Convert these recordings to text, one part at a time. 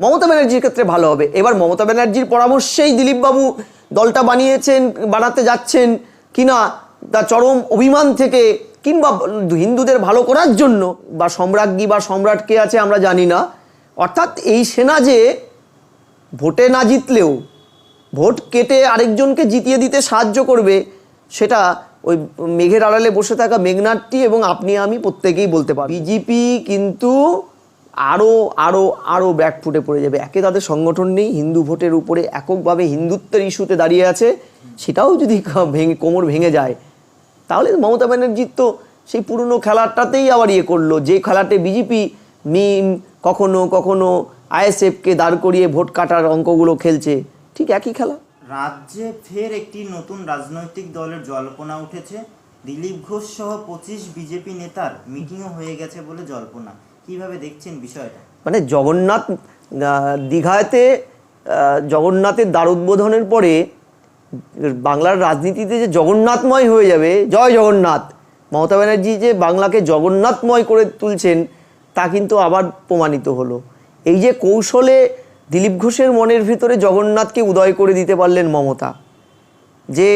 মমতা ব্যানার্জির ক্ষেত্রে ভালো হবে। এবার মমতা ব্যানার্জির পরামর্শেই দিলীপবাবু দলটা বানিয়েছেন বানাতে যাচ্ছেন কিনা তার চরম অভিমান থেকে কিংবা হিন্দুদের ভালো করার জন্য বা সম্রাজ্ঞী বা সম্রাট কে আছে আমরা জানি না। অর্থাৎ এই সেনা যে ভোটে না জিতলেও, ভোট কেটে আরেকজনকে জিতিয়ে দিতে সাহায্য করবে, সেটা ওই মেঘের আড়ালে বসে থাকা মেঘনাথটি এবং আপনি আমি প্রত্যেকেই বলতে পারি বিজেপি কিন্তু আরও আরও আরও ব্যাকফুটে পড়ে যাবে। একে তাদের সংগঠন নেই, হিন্দু ভোটের উপরে এককভাবে হিন্দুত্বের ইস্যুতে দাঁড়িয়ে আছে। সেটাও যদি ভেঙে, কোমর ভেঙে যায়, তাহলে মমতা ব্যানার্জির তো সেই পুরনো খেলাটাতেই আবার ইয়ে করল। যে খেলাতে বিজেপি মিম কখনো কখনো আইএসএফকে দাঁড় করিয়ে ভোট কাটার অঙ্কগুলো খেলছে। ঠিক একই খেলা। রাজ্যে ফের একটি নতুন রাজনৈতিক দলের জল্পনা উঠেছে। দিলীপ ঘোষ সহ পঁচিশ বিজেপি নেতার মিটিংও হয়ে গেছে বলে জল্পনা। কীভাবে দেখছেন বিষয়টা? মানে জগন্নাথ দীঘাতে জগন্নাথের দ্বার উদ্বোধনের পরে বাংলার রাজনীতিতে যে জগন্নাথময় হয়ে যাবে, জয় জগন্নাথ, মমতা ব্যানার্জি যে বাংলাকে জগন্নাথময় করে তুলছেন, তা কিন্তু আবার প্রমাণিত হলো। এই যে কৌশলে দিলীপ ঘোষের মনের ভিতরে জগন্নাথকে উদয় করে দিতে পারলেন মমতা, যে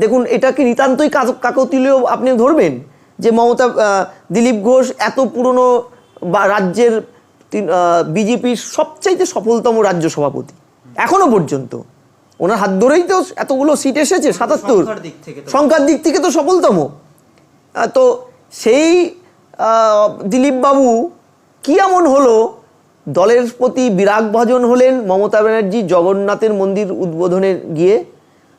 দেখুন এটা কি নিতান্তই কাক- কাকতিলীয় আপনি ধরবেন, যে মমতা দিলীপ ঘোষ এত পুরনো বা রাজ্যের বিজেপির সবচাইতে সফলতম রাজ্য সভাপতি এখনও পর্যন্ত। ওনার হাত ধরেই তো এতগুলো সিট এসেছে সাতাত্তর। সংখ্যার দিক থেকে তো- সংখ্যার দিক থেকে তো সফলতম। তো সেই দিলীপবাবু কি এমন হলো? দলের প্রতি বিরাগ ভজন হলেন মমতা ব্যানার্জি জগন্নাথের মন্দির উদ্বোধনে গিয়ে।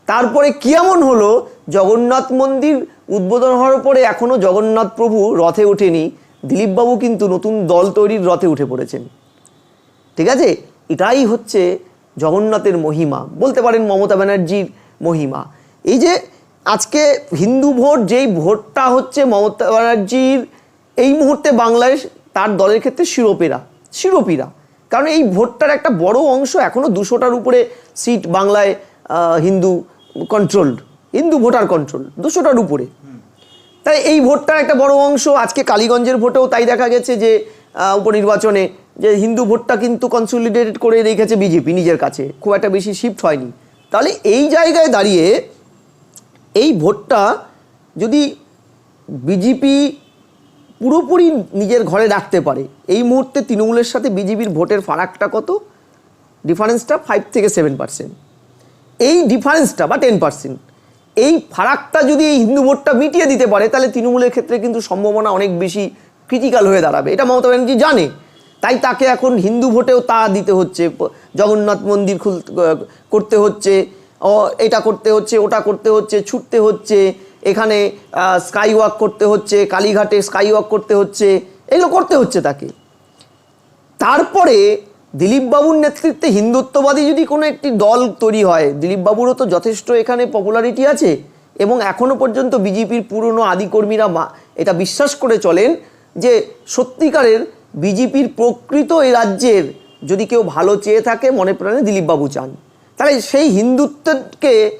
তারপরে কি এমন হলো? জগন্নাথ মন্দির উদ্বোধন হওয়ার পরে এখনও জগন্নাথ প্রভু রথে ওঠেনি। দিলীপবাবু কিন্তু নতুন দল তৈরির রথে উঠে পড়েছেন। ঠিক আছে? এটাই হচ্ছে জগন্নাথের মহিমা। বলতে পারেন মমতা ব্যানার্জির মহিমা। এই যে আজকে হিন্দু ভোট, যেই ভোটটা হচ্ছে মমতা ব্যানার্জির, এই মুহূর্তে বাংলাদেশ তার দলের ক্ষেত্রে শিরোপেরা, শিরোপীরা। কারণ এই ভোটটার একটা বড় অংশ এখনও দুশোটার উপরে সিট বাংলায় Hindu controlled Hindu voter control দুশোটার উপরে। তাই এই ভোটটার একটা বড় অংশ আজকে কালীগঞ্জের ভোটেও তাই দেখা গেছে যে উপনির্বাচনে যে হিন্দু ভোটটা কিন্তু কনসলিডেটেড করে রেখেছে বিজেপি নিজের কাছে। খুব একটা বেশি শিফট হয়নি। তাহলে এই জায়গায় দাঁড়িয়ে এই ভোটটা যদি বিজেপি পুরোপুরি নিজের ঘরে রাখতে পারে, এই মুহূর্তে তৃণমূলের সাথে বিজেপির ভোটের ফারাকটা কত? ডিফারেন্সটা ফাইভ থেকে সেভেন পার্সেন্ট এই ডিফারেন্সটা বা টেন পার্সেন্ট এই ফারাকটা যদি এই হিন্দু ভোটটা মিটিয়ে দিতে পারে, তাহলে তৃণমূলের ক্ষেত্রে কিন্তু সম্ভাবনা অনেক বেশি ক্রিটিক্যাল হয়ে দাঁড়াবে। এটা মমতা ব্যানার্জি জানে। তাই তাকে এখন হিন্দু ভোটেও তা দিতে হচ্ছে। জগন্নাথ মন্দির খুল, করতে হচ্ছে এটা করতে হচ্ছে, ওটা করতে হচ্ছে, ছুটতে হচ্ছে, এখানে স্কাই ওয়াক করতে হচ্ছে, কালীঘাটে স্কাই ওয়াক করতে হচ্ছে, এগুলো করতে হচ্ছে তাকে। তারপরে দিলীপবাবুর নেতৃত্বে হিন্দুত্ববাদী যদি কোনো একটি দল তৈরি হয়, দিলীপবাবুরও তো যথেষ্ট এখানে পপুলারিটি আছে এবং এখনও পর্যন্ত বিজেপির পুরনো আদিকর্মীরা মা- এটা বিশ্বাস করে চলেন যে সত্যিকারের বিজেপির প্রকৃত এই রাজ্যের যদি কেউ ভালো চেয়ে থাকে, মনে প্রাণে দিলীপবাবু চান। তাহলে সেই হিন্দুত্বকে,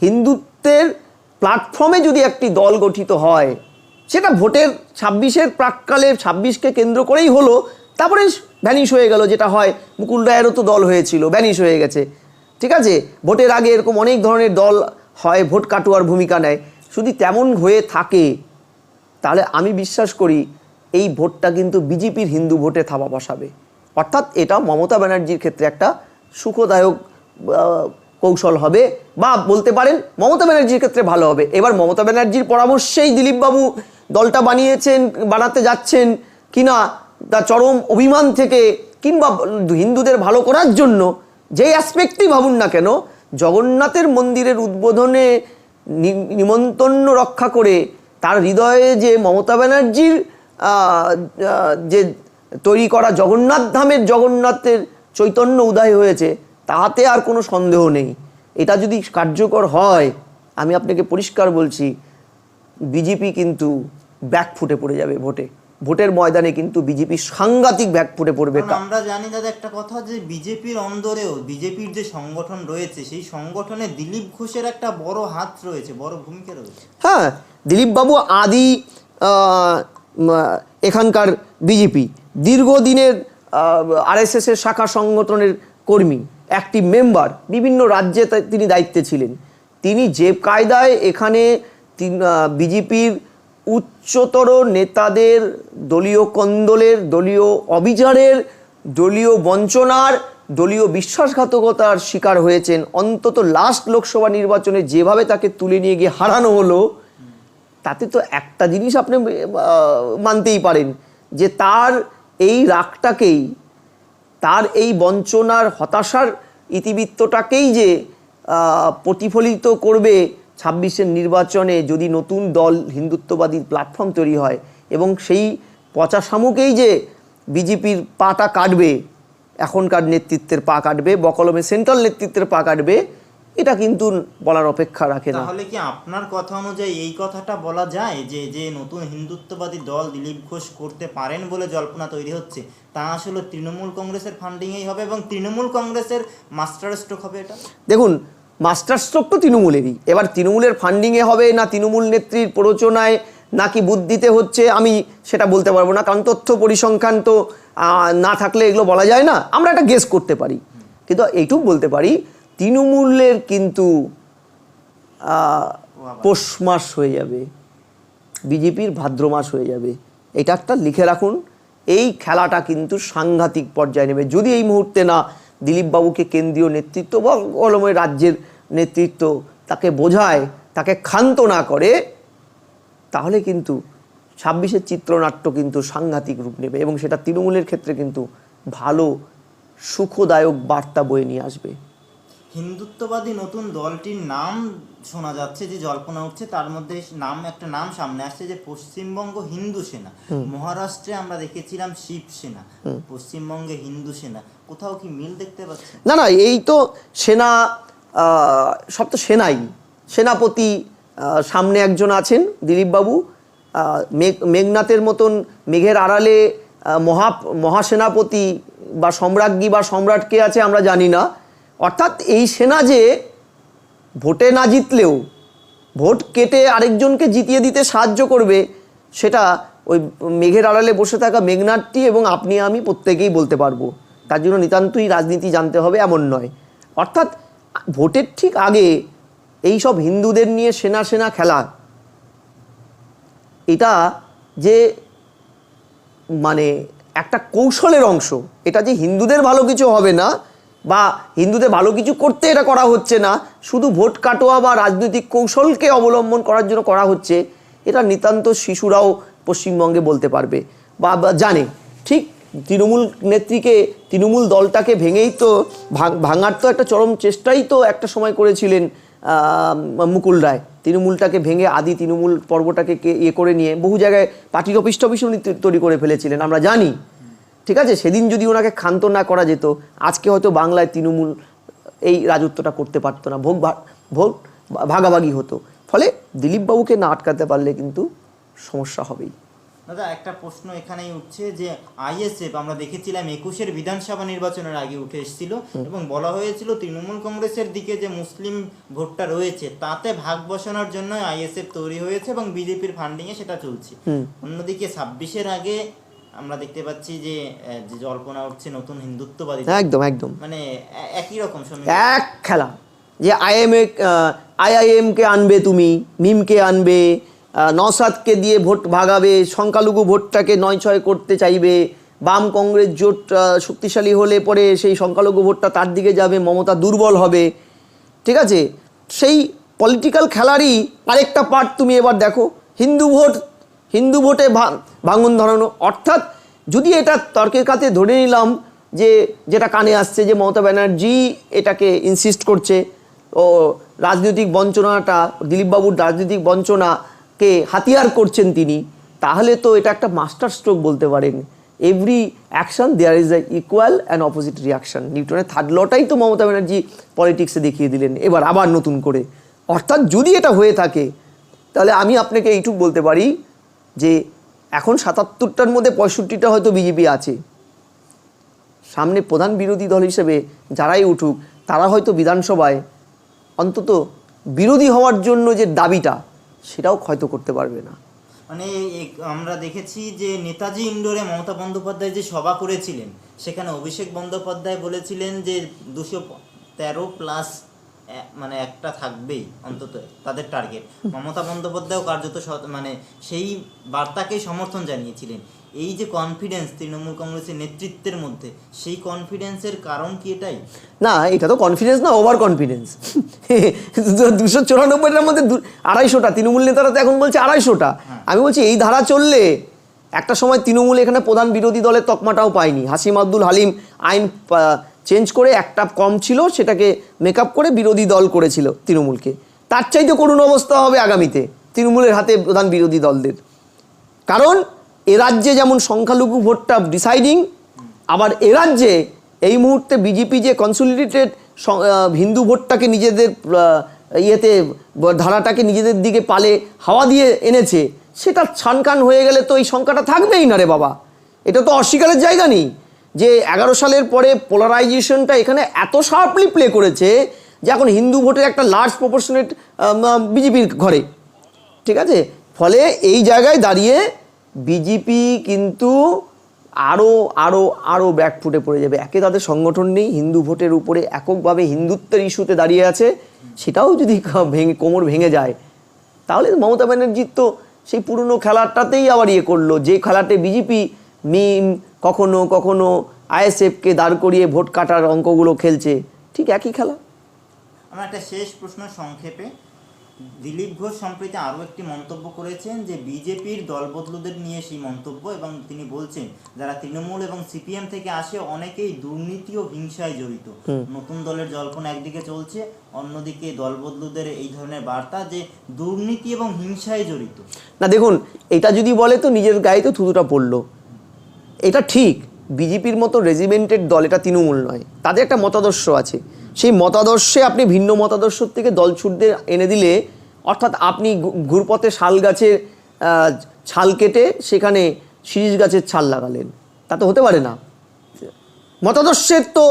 হিন্দুত্বের প্ল্যাটফর্মে যদি একটি দল গঠিত হয়, সেটা ভোটের ছাব্বিশের প্রাককালে ছাব্বিশকে কেন্দ্র করেই হলো তারপরে ভ্যানিশ হয়ে গেল, যেটা হয়, মুকুল রায়েরও তো দল হয়েছিল ভ্যানিশ হয়ে গেছে। ঠিক আছে? ভোটের আগে এরকম অনেক ধরনের দল হয়, ভোট কাটুয়ার ভূমিকা নেয়। যদি তেমন হয়ে থাকে, তাহলে আমি বিশ্বাস করি, এই ভোটটা কিন্তু বিজেপির হিন্দু ভোটে থাবা বসাবে। অর্থাৎ এটা মমতা ব্যানার্জির ক্ষেত্রে একটা সুখদায়ক কৌশল হবে, বা বলতে পারেন মমতা ব্যানার্জির ক্ষেত্রে ভালো হবে। এবার মমতা ব্যানার্জির পরামর্শেই দিলীপবাবু দলটা বানিয়েছেন, বানাতে যাচ্ছেন কিনা তার চরম অভিমান থেকে কিংবা হিন্দুদের ভালো করার জন্য যে অ্যাসপেক্টই ভাবুন না কেন, জগন্নাথের মন্দিরের উদ্বোধনে নি- নিমন্ত্রণ রক্ষা করে তার হৃদয়ে যে মমতা ব্যানার্জির যে তৈরি করা জগন্নাথ ধামের জগন্নাথের চৈতন্য উদয় হয়েছে, তাতে আর কোনো সন্দেহ নেই। এটা যদি কার্যকর হয়, আমি আপনাকে পরিষ্কার বলছি, বিজেপি কিন্তু ব্যাক ফুটে পড়ে যাবে ভোটে। ভোটের ময়দানে কিন্তু বিজেপি সাংঘাতিক ব্যাক ফুটে পড়বে আমরা জানি দাদা একটা কথা যে বিজেপির অন্দরেও বিজেপির যে সংগঠন রয়েছে সেই সংগঠনে দিলীপ ঘোষের একটা বড় হাত রয়েছে বড় ভূমিকা রয়েছে। হ্যাঁ দিলীপবাবু আদি এখানকার বিজেপি দীর্ঘদিনের আরএসএস এর শাখা সংগঠনের কর্মী একটি মেম্বার বিভিন্ন রাজ্যে তিনি দায়িত্বে ছিলেন। তিনি যে কায়দায় এখানে বিজেপির উচ্চতর নেতাদের দলীয় কন্দলের, দলীয় অবিচারের, দলীয় বঞ্চনার, দলীয় বিশ্বাসঘাতকতার শিকার হয়েছেন। অন্তত লাস্ট লোকসভা নির্বাচনে যেভাবে তাকে তুলে নিয়ে গিয়ে হারানো হলো, তাতে তো একটা জিনিস আপনি মানতেই পারেন, যে তার এই রাগটাকেই, তার এই বঞ্চনার হতাশার ইতিবৃত্তটাকেই যে প্রতিফলিত করবে ছাব্বিশের নির্বাচনে যদি নতুন দল হিন্দুত্ববাদী প্ল্যাটফর্ম তৈরি হয় এবং সেই পচা শামুকেই যে বিজেপির পাটা কাটবে এখনকার নেতৃত্বের পা কাটবে বকলমে সেন্ট্রাল নেতৃত্বের পা কাটবে এটা কিন্তু বলার অপেক্ষা রাখে না। তাহলে কি আপনার কথা অনুযায়ী এই কথাটা বলা যায় যে যে নতুন হিন্দুত্ববাদী দল দিলীপ ঘোষ করতে পারেন বলে জল্পনা তৈরি হচ্ছে তা আসলে তৃণমূল কংগ্রেসের ফান্ডিংয়েই হবে এবং তৃণমূল কংগ্রেসের মাস্টার স্ট্রোক হবে এটা? দেখুন মাস্টার স্ট্রোক তো তৃণমূলেরই। এবার তৃণমূলের ফান্ডিংয়ে হবে না তৃণমূল নেত্রীর প্ররোচনায়, নাকি বুদ্ধিতে হচ্ছে, আমি সেটা বলতে পারব না, কারণ তথ্য পরিসংখ্যান তো না থাকলে এগুলো বলা যায় না। আমরা একটা গেস করতে পারি। কিন্তু এইটুকু বলতে পারি, তৃণমূলের কিন্তু পৌষ মাস হয়ে যাবে, বিজেপির ভাদ্র মাস হয়ে যাবে। এটা একটা লিখে রাখুন। এই খেলাটা কিন্তু সাংঘাতিক পর্যায়ে নেবে। যদি এই মুহূর্তে না দিলীপবাবুকে কেন্দ্রীয় নেতৃত্ব বা রাজ্যের নেতৃত্ব তাকে বোঝায়, তাকে ক্ষান্ত না করে, তাহলে কিন্তু ছাব্বিশের চিত্রনাট্য কিন্তু সাংঘাতিক রূপ নেবে এবং সেটা তৃণমূলের ক্ষেত্রে কিন্তু ভালো, সুখদায়ক বার্তা বয়ে নিয়ে আসবে। হিন্দুত্ববাদী নতুন দলটির নাম শোনা যাচ্ছে যে জল্পনা উঠছে তার মধ্যে নাম একটা নাম সামনে আসছে যে পশ্চিমবঙ্গ হিন্দু সেনা। মহারাষ্ট্রে আমরা দেখেছিলাম শিবসেনা পশ্চিমবঙ্গে হিন্দু সেনা। কোথাও কি মিল দেখতে পাচ্ছেন? না না এই তো সেনা আহ, সব তো সেনাই। সেনাপতি সামনে একজন আছেন দিলীপবাবু। আহ, মেঘ- মেঘনাথের মতন মেঘের আড়ালে মহা মহাসেনাপতি বা সম্রাজ্ঞী বা সম্রাট কে আছে আমরা জানি না। অর্থাৎ এই সেনা যে ভোটে না জিতলেও ভোট কেটে আরেকজনকে জিতিয়ে দিতে সাহায্য করবে, সেটা ওই মেঘের আড়ালে বসে থাকা মেঘনাথটি এবং আপনি আমি প্রত্যেকেই বলতে পারব। তার জন্য নিতান্তই রাজনীতি জানতে হবে, এমন নয়। অর্থাৎ ভোটের ঠিক আগে এই সব হিন্দুদের নিয়ে সেনা সেনা খেলা, এটা যে মানে একটা কৌশলের অংশ, এটা যে হিন্দুদের ভালো কিছু হবে না বা হিন্দুদের ভালো কিছু করতে এটা করা হচ্ছে না, শুধু ভোট কাটোয়া বা রাজনৈতিক কৌশলকে অবলম্বন করার জন্য করা হচ্ছে, এটা নিতান্ত শিশুরাও পশ্চিমবঙ্গে বলতে পারবে। বা জানে, ঠিক তৃণমূল নেত্রীকে, তৃণমূল দলটাকে ভেঙেই তো, ভাঙ- ভাঙার তো একটা চরম চেষ্টাই তো একটা সময় করেছিলেন মুকুল রায়। তৃণমূলটাকে ভেঙে আদি তৃণমূল পর্বটাকে ইয়ে করে নিয়ে বহু জায়গায় পার্টির অফিস টফিস উনি তৈরি করে ফেলেছিলেন, আমরা জানি। ঠিক আছে? সেদিন যদি ওনাকে ক্ষান্ত না করা যেত আজকে হয়তো বাংলায় তৃণমূল এই রাজত্বটা করতে পারতো না। ভোগ ভোট ভাগাভাগি হতো। ফলে দিলীপবাবুকে না আটকাতে পারলে কিন্তু সমস্যা হবেই। দাদা একটা প্রশ্ন এখানেই উঠছে যে আইএসএফ আমরা দেখেছিলাম একুশের বিধানসভা নির্বাচনের আগে উঠে এসেছিল এবং বলা হয়েছিল তৃণমূল কংগ্রেসের দিকে যে মুসলিম ভোটটা রয়েছে তাতে ভাগ বসানোর জন্য আইএসএফ তৈরি হয়েছে এবং বিজেপির ফান্ডিংয়ে সেটা চলছে। অন্যদিকে ছাব্বিশের আগে আমরা দেখতে পাচ্ছি যে যে জল্পনা উঠছে নতুন হিন্দুত্ববাদী একদম একদম। মানে একই রকম। এক খেলা। যে আইএমএ আইআইএমকে আনবে তুমি মিমকে আনবে আহ, নওসাদকে দিয়ে ভোট ভাগাবে সংখ্যালঘু ভোটটাকে নয় ছয় করতে চাইবে বাম কংগ্রেস জোট শক্তিশালী হলে পরে সেই সংখ্যালঘু ভোটটা তার দিকে যাবে মমতা দুর্বল হবে। ঠিক আছে? সেই পলিটিক্যাল খেলারই আরেকটা পার্ট তুমি এবার দেখো। হিন্দু ভোট হিন্দু ভোটে ভাঙন ধরানো। অর্থাৎ যদি এটা তর্কের কাছে ধরে নিলাম যে, যেটা কানে আসছে যে মমতা ব্যানার্জি এটাকে ইনসিস্ট করছে, ও রাজনৈতিক বঞ্চনাটা, দিলীপবাবুর রাজনৈতিক বঞ্চনাকে হাতিয়ার করছেন তিনি, তাহলে তো এটা একটা মাস্টার স্ট্রোক বলতে পারেন। Every action there is a equal and opposite reaction নিউটনের থার্ড লটাই তো মমতা ব্যানার্জি পলিটিক্সে দেখিয়ে দিলেন। এবার আবার নতুন করে। অর্থাৎ যদি এটা হয়ে থাকে, তাহলে আমি আপনাকে এইটুকু বলতে পারি যে এখন সাতাত্তরটার মধ্যে পঁয়ষট্টিটা হয়তো বিজেপি আছে। সামনে প্রধান বিরোধী দল হিসেবে যারাই উঠুক, তারা হয়তো বিধানসভায় অন্তত বিরোধী হওয়ার জন্য যে দাবিটা, সেটাও হয়তো করতে পারবে না। মানে আমরা দেখেছি যে নেতাজি ইন্ডোরে মমতা বন্দ্যোপাধ্যায় যে সভা করেছিলেন, সেখানে অভিষেক বন্দ্যোপাধ্যায় বলেছিলেন যে দুশো তেরো প্লাস মানে একটা থাকবেই অন্তত তাদের টার্গেট মমতা বন্দ্যোপাধ্যায়ও কার্যত মানে সেই বার্তাকেই সমর্থন জানিয়েছিলেন। এই যে কনফিডেন্স তৃণমূল কংগ্রেসের নেতৃত্বের মধ্যে সেই কনফিডেন্সের কারণ কি এটাই? না এটা তো কনফিডেন্স না ওভার কনফিডেন্স দুশো চুরানব্বইটার মধ্যে আড়াইশোটা তৃণমূল নেতারা তো এখন বলছে আড়াইশোটা। আমি বলছি এই ধারা চললে একটা সময় তৃণমূল এখানে প্রধান বিরোধী দলের তকমাটাও পায়নি। হাসিম আব্দুল হালিম আইন চেঞ্জ করে একটা কম ছিল, সেটাকে মেকআপ করে বিরোধী দল করেছিল তৃণমূলকে। তার চাইতে করুণ অবস্থা হবে আগামীতে, তৃণমূলের হাতে প্রধান বিরোধী দলদের। কারণ এ রাজ্যে যেমন সংখ্যালঘু ভোটটা ডিসাইডিং আবার এ রাজ্যে এই মুহূর্তে বিজেপি যে কনসলিডেটেড হিন্দু ভোটটাকে নিজেদের ইয়েতে, ধারাটাকে নিজেদের দিকে পালে হাওয়া দিয়ে এনেছে, সেটা ছানকান হয়ে গেলে তো এই সংখ্যাটা থাকবেই না রে বাবা। এটা তো অস্বীকারের জায়গা নেই। যে এগারো সালের পরে পোলারাইজেশনটা এখানে এত শার্পলি প্লে করেছে যে এখন হিন্দু ভোটের একটা লার্জ প্রপোর্শনেট বিজেপির ঘরে। ঠিক আছে? ফলে এই জায়গায় দাঁড়িয়ে বিজেপি কিন্তু আরও আরও আরও ব্যাকফুটে পড়ে যাবে। একে তাদের সংগঠন নেই, হিন্দু ভোটের উপরে এককভাবে হিন্দুত্বের ইস্যুতে দাঁড়িয়ে আছে। সেটাও যদি ভেঙে, কোমর ভেঙে যায়, তাহলে মমতা ব্যানার্জির তো সেই পুরনো খেলাটাতেই আবার ইয়ে করল। যে খেলাতে বিজেপি মিম কখনো কখনো আইএসএফকে দাঁড় করিয়ে ভোট কাটার অঙ্কগুলো খেলছে। ঠিক একই খেলা। আমার একটা শেষ প্রশ্ন সংক্ষেপে। দিলীপ ঘোষ সম্প্রতি আরও একটি মন্তব্য করেছেন যে বিজেপির দলবদলুদের নিয়ে সেই মন্তব্য এবং তিনি বলছেন যারা তৃণমূল এবং সিপিএম থেকে আসে অনেকেই দুর্নীতি ও হিংসায় জড়িত। নতুন দলের জল্পনা একদিকে চলছে অন্যদিকে দলবদলুদের এই ধরনের বার্তা যে দুর্নীতি এবং হিংসায় জড়িত। না দেখুন এটা যদি বলে তো নিজের গায়ে তো থুতুটা পড়ল। এটা ঠিক, বিজেপির মতো রেজিমেন্টেড দল এটা তৃণমূল নয়। তাদের একটা মতাদর্শ আছে। সেই মতাদর্শে আপনি ভিন্ন মতাদর্শ থেকে দল ছুটদের এনে দিলে, অর্থাৎ আপনি ঘুরপথে শাল গাছের ছাল কেটে সেখানে শিরিষ গাছের ছাল লাগালেন। তা তো হতে পারে না। মতাদর্শের তো,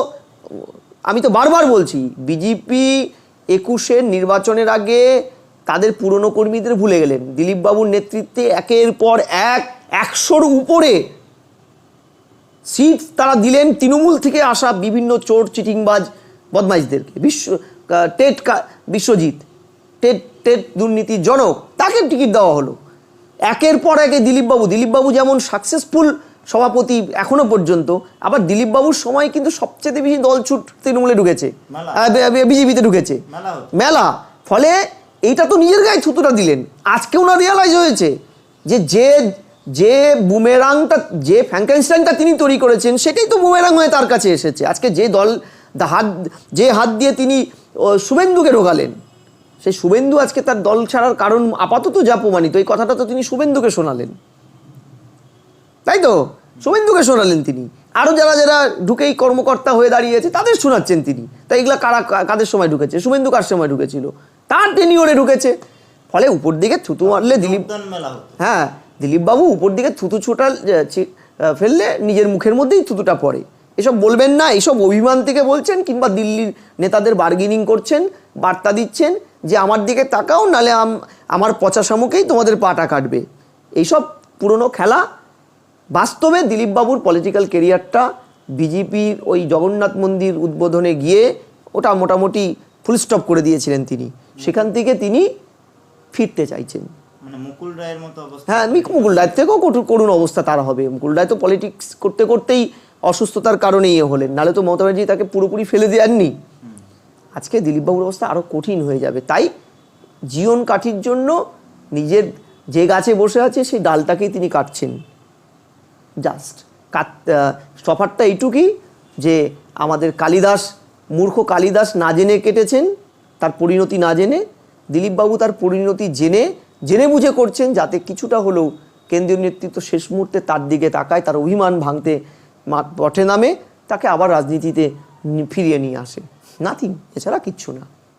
আমি তো বারবার বলছি, বিজেপি একুশের নির্বাচনের আগে তাদের পুরনো কর্মীদের ভুলে গেলেন। দিলীপবাবুর নেতৃত্বে একের পর এক, একশোর উপরে সিট তারা দিলেন তৃণমূল থেকে আসা বিভিন্ন চোর চিটিংবাজ বদমাইশদেরকে। বিশ্ব টেট কা- বিশ্বজিৎ টেট টেট দুর্নীতির জনক তাকে টিকিট দেওয়া হলো। একের পর একে দিলীপবাবু দিলীপবাবু যেমন সাকসেসফুল সভাপতি এখনও পর্যন্ত আবার দিলীপবাবুর সময় কিন্তু সবচেয়ে বেশি দলছুট তৃণমূলে ঢুকেছে। বিজেপিতে ঢুকেছে। মেলা মেলা। ফলে এইটা তো নিজের গায়ে থুতুটা দিলেন। আজকেও না রিয়ালাইজ হয়েছে যে যে যে বুমেরাংটা যে ফ্র্যাঙ্কেনস্টাইনটা তিনি তৈরি করেছেন সেটাই তো বুমেরাং হয়ে তার কাছে এসেছে। আজকে যে দল হাত যে হাত দিয়ে তিনি শুভেন্দুকে ঢোকালেন সেই শুভেন্দু আজকে তার দল ছাড়ার কারণ আপাতত যা প্রমাণিত এই কথাটা তো তিনি শুভেন্দুকে শোনালেন। তাই তো? শুভেন্দুকে শোনালেন তিনি। আরও যারা যারা ঢুকেই কর্মকর্তা হয়ে দাঁড়িয়েছে তাদের শোনাচ্ছেন তিনি। তাই এগুলা কারা কাদের সময় ঢুকেছে? শুভেন্দু কার সময় ঢুকেছিল? তার টেনিওরে ঢুকেছে। ফলে উপর দিকে থুতু মারলে দিলীপ হ্যাঁ দিলীপবাবু উপর দিকে থুতু ছোটাল ফেললে নিজের মুখের মধ্যেই থুতুটা পড়ে। এসব বলবেন না, এসব অভিমান থেকে বলছেন কিংবা দিল্লির নেতাদের বার্গেনিং করছেন, বার্তা দিচ্ছেন যে আমার দিকে তাকাও, নালে আম- আমার পচা শামুকেই তোমাদের পাটা কাটবে। এইসব পুরনো খেলা। বাস্তবে দিলীপবাবুর পলিটিক্যাল কেরিয়ারটা বিজেপির ওই জগন্নাথ মন্দির উদ্বোধনে গিয়ে ওটা মোটামুটি ফুল স্টপ করে দিয়েছিলেন তিনি। সেখান থেকে তিনি ফিরতে চাইছেন। মুকুল রায়ের মতো অবস্থা হ্যাঁ মিক মুকুল রায়ের থেকেও কঠোর করুণ অবস্থা তার হবে। মুকুল রায় তো পলিটিক্স করতে করতেই অসুস্থতার কারণে ইয়ে হলেন। নাহলে তো মমতা ব্যানার্জি তাকে পুরোপুরি ফেলে দেননি। আজকে দিলীপবাবুর অবস্থা আরও কঠিন হয়ে যাবে। তাই জীবন কাঠির জন্য নিজের যে গাছে বসে আছে সেই ডালটাকেই তিনি কাটছেন। জাস্ট কাট তফাতটা এইটুকুই যে আমাদের কালিদাস মূর্খ কালিদাস না জেনে কেটেছেন তার পরিণতি না জেনে দিলীপবাবু তার পরিণতি জেনে জেনে বুঝে করছেন যাতে কিছুটা হলেও কেন্দ্রীয় নেতৃত্ব শেষ মুহূর্তে তার দিকে তাকায়, তার অভিমান ভাঙতে পথে নামে, তাকে আবার রাজনীতিতে ফিরিয়ে নিয়ে আসে। নাথিং এছাড়া কিচ্ছু না।